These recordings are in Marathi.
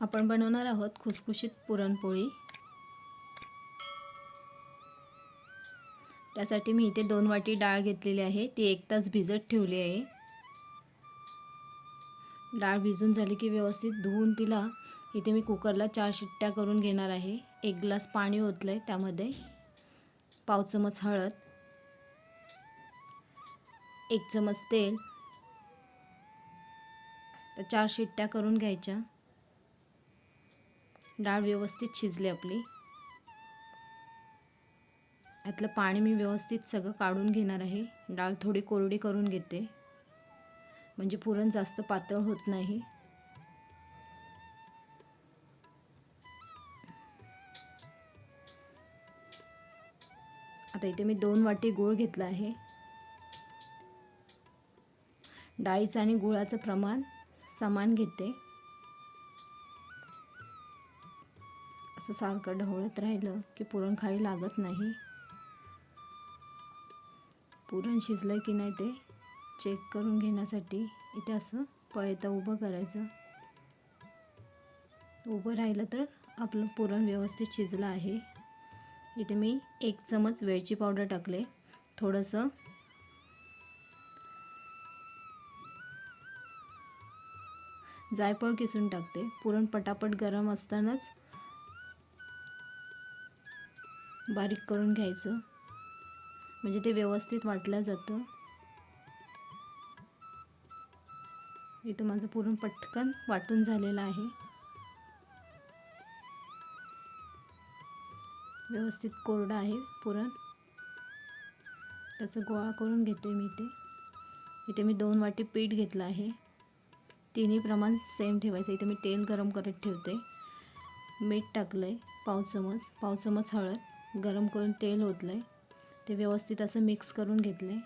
आपण बनवणार आहोत खुसखुशीत पुरणपोळी. त्यासाठी मी इथे दोन वाटी डाळ घेतलेली आहे. ती एक तास भिजत ठेवली आहे. डाळ भिजून झाली की व्यवस्थित धुवून तिला इथे मी कुकरला चार शिट्ट्या करून घेणार आहे. एक ग्लास पाणी ओतलं आहे त्यामध्ये. पाव चमच हळद. एक चमच तेल. तर चार शिट्ट्या करून घ्यायच्या. डाळ व्यवस्थित शिजली आपली. यातलं पाणी मी व्यवस्थित सगळं काढून घेणार आहे. डाळ थोडी कोरडी करून घेते. म्हणजे पुरण जास्त पातळ होत नाही. आता इथे मी दोन वाटी गूळ घेतला आहे. डाळीचं आणि गुळाचं प्रमाण समान घेते. असं सारखं ढवळत राहिलं की पुरण खाली लागत नाही. पुरण शिजलं की नाही ते चेक करून घेण्यासाठी इथे असं पळता उभं करायचं. उभं राहिलं तर आपलं पुरण व्यवस्थित शिजलं आहे. इथे मी एक चमच वेलची पावडर टाकले. थोडंसं जायफळ किसून टाकते. पुरण पटापट गरम असतानाच बारीक करून घ्यायचं. म्हणजे ते व्यवस्थित वाटलं जातं. इथं माझं पुरण पटकन वाटून झालेलं आहे. व्यवस्थित कोरडं आहे पुरण. त्याचं गोळा करून घेते मी ते इथे मी दोन वाटी पीठ घेतलं आहे. तिन्ही प्रमाण सेम ठेवायचं. इथे मी तेल गरम करत ठेवते. मीठ टाकलं आहे पाव चमच. पाव चमच हळद. गरम करून तेल ओतलं आहे ते व्यवस्थित असं मिक्स करून घेतलं आहे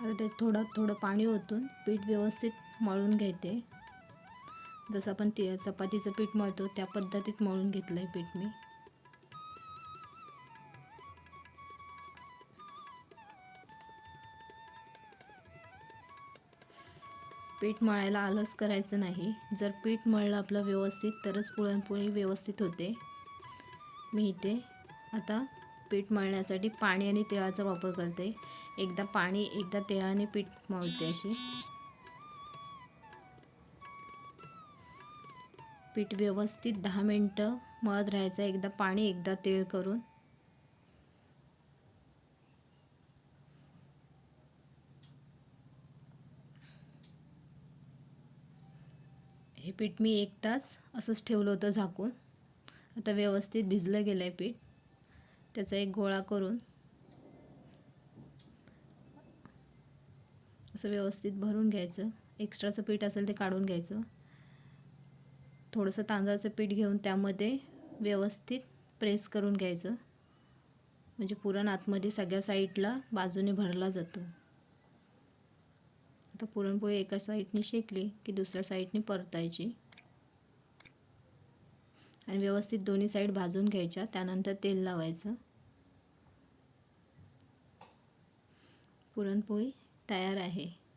आता ते थोडं थोडं पाणी ओतून पीठ व्यवस्थित मळून घेते. जसं आपण ते चपातीचं पीठ मळतो त्या पद्धतीत मळून घेतलं आहे पीठ मी. पीठ मळायला आलंच करायचं नाही. जर पीठ मळलं आपलं व्यवस्थित तरच पुरणपोळी व्यवस्थित होते. मी इथे आता पीठ मळण्यासाठी पाणी आणि तिळाचा वापर करते. एकदा पाणी एकदा तिळाने पीठ मळते अशी. पीठ व्यवस्थित दहा मिनटं मळत राहायचं. एकदा पाणी एकदा तेळ करून. हे पीठ मी एक तास असंच ठेवलं होतं झाकून. आता व्यवस्थित भिजलं गेलं आहे पीठ. त्याचा एक गोळा करून असं व्यवस्थित भरून घ्यायचं. एक्स्ट्राचं पीठ असेल ते काढून घ्यायचं. थोडंसं तांदळाचं पीठ घेऊन त्यामध्ये व्यवस्थित प्रेस करून घ्यायचं. म्हणजे पुरण आतमध्ये सगळ्या साईडला बाजूने भरला जातो. आता पुरणपोळी एका साईडने शेकली की दुसऱ्या साईडने परतायची. आणि व्यवस्थित दोन्ही साईड भाजून घ्यायच्या त्यानंतर तेल लावायचं. पुरणपोळी तयार आहे.